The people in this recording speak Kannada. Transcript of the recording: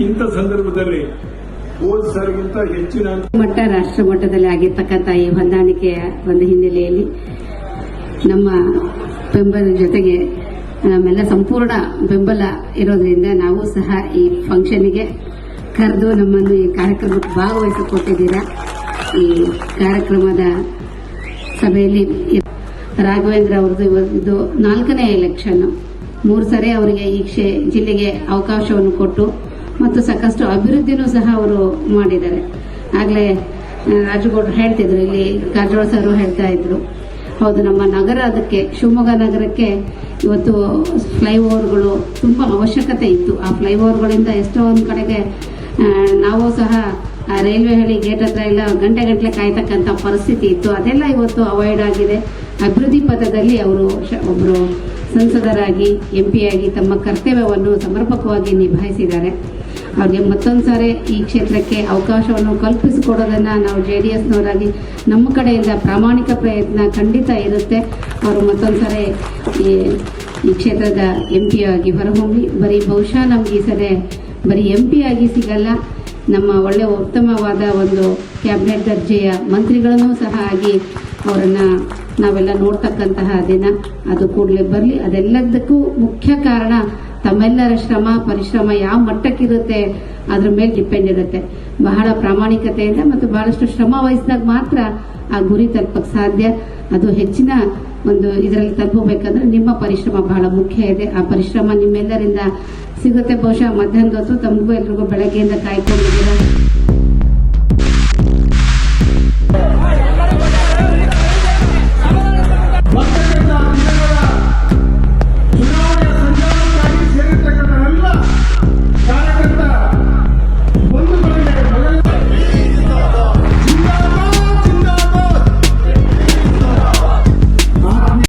ಇಂಥ ಸಂದರ್ಭದಲ್ಲಿ ಹೋದ ಹೆಚ್ಚಿನ ಮಟ್ಟ ರಾಷ್ಟ್ರ ಮಟ್ಟದಲ್ಲಿ ಆಗಿರ್ತಕ್ಕಂಥ ಈ ಹೊಂದಾಣಿಕೆಯ ಒಂದು ಹಿನ್ನೆಲೆಯಲ್ಲಿ ನಮ್ಮ ಬೆಂಬಲ ಜೊತೆಗೆ ನಮ್ಮೆಲ್ಲ ಸಂಪೂರ್ಣ ಬೆಂಬಲ ಇರೋದ್ರಿಂದ ನಾವು ಸಹ ಈ ಫಂಕ್ಷನ್ಗೆ ಕರೆದು ನಮ್ಮನ್ನು ಈ ಕಾರ್ಯಕ್ರಮಕ್ಕೆ ಭಾಗವಹಿಸಿಕೊಟ್ಟಿದ್ದೀರಾ. ಈ ಕಾರ್ಯಕ್ರಮದ ಸಭೆಯಲ್ಲಿ ರಾಘವೇಂದ್ರ ಅವರದು ಇದು ನಾಲ್ಕನೇ ಎಲೆಕ್ಷನ್ ಮೂರು ಸರಿ ಅವರಿಗೆ ಈ ಜಿಲ್ಲೆಗೆ ಅವಕಾಶವನ್ನು ಕೊಟ್ಟು ಮತ್ತು ಸಾಕಷ್ಟು ಅಭಿವೃದ್ಧಿನೂ ಸಹ ಅವರು ಮಾಡಿದ್ದಾರೆ. ಆಗಲೇ ರಾಜಗೌಡರು ಹೇಳ್ತಿದ್ರು, ಇಲ್ಲಿ ಕಾರಜೋಳ ಸರ್ ಹೇಳ್ತಾ ಇದ್ರು. ಹೌದು, ನಮ್ಮ ನಗರ ಅದಕ್ಕೆ, ಶಿವಮೊಗ್ಗ ನಗರಕ್ಕೆ ಇವತ್ತು ಫ್ಲೈಓವರ್ಗಳು ತುಂಬ ಅವಶ್ಯಕತೆ ಇತ್ತು. ಆ ಫ್ಲೈಓವರ್ಗಳಿಂದ ಎಷ್ಟೋ ಒಂದು ಕಡೆಗೆ ನಾವು ಸಹ, ಆ, ರೈಲ್ವೆ ಹಳಿ ಗೇಟ್ ಹತ್ರ ಎಲ್ಲ ಗಂಟೆ ಗಂಟಲೆ ಕಾಯ್ತಕ್ಕಂಥ ಪರಿಸ್ಥಿತಿ ಇತ್ತು. ಅದೆಲ್ಲ ಇವತ್ತು ಅವಾಯ್ಡ್ ಆಗಿದೆ. ಅಭಿವೃದ್ಧಿ ಪಥದಲ್ಲಿ ಅವರು ಒಬ್ಬರು ಸಂಸದರಾಗಿ ಎಂ ಆಗಿ ತಮ್ಮ ಕರ್ತವ್ಯವನ್ನು ಸಮರ್ಪಕವಾಗಿ ನಿಭಾಯಿಸಿದ್ದಾರೆ. ಅವ್ರಿಗೆ ಮತ್ತೊಂದು ಸಾರಿ ಈ ಕ್ಷೇತ್ರಕ್ಕೆ ಅವಕಾಶವನ್ನು ಕಲ್ಪಿಸಿಕೊಡೋದನ್ನು ನಾವು ಜೆ ಡಿ ಎಸ್ನವರಾಗಿ ನಮ್ಮ ಕಡೆಯಿಂದ ಪ್ರಾಮಾಣಿಕ ಪ್ರಯತ್ನ ಖಂಡಿತ ಇರುತ್ತೆ. ಅವರು ಮತ್ತೊಂದು ಸಾರಿ ಈ ಈ ಕ್ಷೇತ್ರದ ಎಂ ಪಿ ಆಗಿ ಹೊರಹೊಮ್ಮಿ. ಬರೀ ಬಹುಶಃ ನಮ್ಗೆ ಈ ಸರಿ ಬರೀ ಎಂ ಪಿ ಆಗಿ ಸಿಗಲ್ಲ. ನಮ್ಮ ಒಳ್ಳೆ ಉತ್ತಮವಾದ ಒಂದು ಕ್ಯಾಬಿನೆಟ್ ದರ್ಜೆಯ ಮಂತ್ರಿಗಳನ್ನು ಸಹ ಆಗಿ ಅವರನ್ನು ನಾವೆಲ್ಲ ನೋಡ್ತಕ್ಕಂತಹ ದಿನ. ಅದು ಕೂಡಲೇ ಬರಲಿ. ಅದೆಲ್ಲದಕ್ಕೂ ಮುಖ್ಯ ಕಾರಣ ತಮ್ಮೆಲ್ಲರ ಶ್ರಮ, ಪರಿಶ್ರಮ ಯಾವ ಮಟ್ಟಕ್ಕಿರುತ್ತೆ, ಅದ್ರ ಮೇಲೆ ಡಿಪೆಂಡ್ ಇರುತ್ತೆ. ಬಹಳ ಪ್ರಾಮಾಣಿಕತೆಯಿಂದ ಮತ್ತು ಬಹಳಷ್ಟು ಶ್ರಮ ವಹಿಸಿದಾಗ ಮಾತ್ರ ಆ ಗುರಿ ತಲುಪಕ್ಕೆ ಸಾಧ್ಯ. ಅದು ಹೆಚ್ಚಿನ ಒಂದು ಇದರಲ್ಲಿ ತಲುಪಬೇಕಂದ್ರೆ ನಿಮ್ಮ ಪರಿಶ್ರಮ ಬಹಳ ಮುಖ್ಯ ಇದೆ. ಆ ಪರಿಶ್ರಮ ನಿಮ್ಮೆಲ್ಲರಿಂದ ಸಿಗುತ್ತೆ. ಬಹುಶಃ ಮಧ್ಯಾಹ್ನದ ಹೊತ್ತು ತಮಗೂ ಎಲ್ರಿಗೂ ಬೆಳಗ್ಗೆಯಿಂದ ಕಾಯ್ಕೊಂಡಿದ್ದೀರಾ?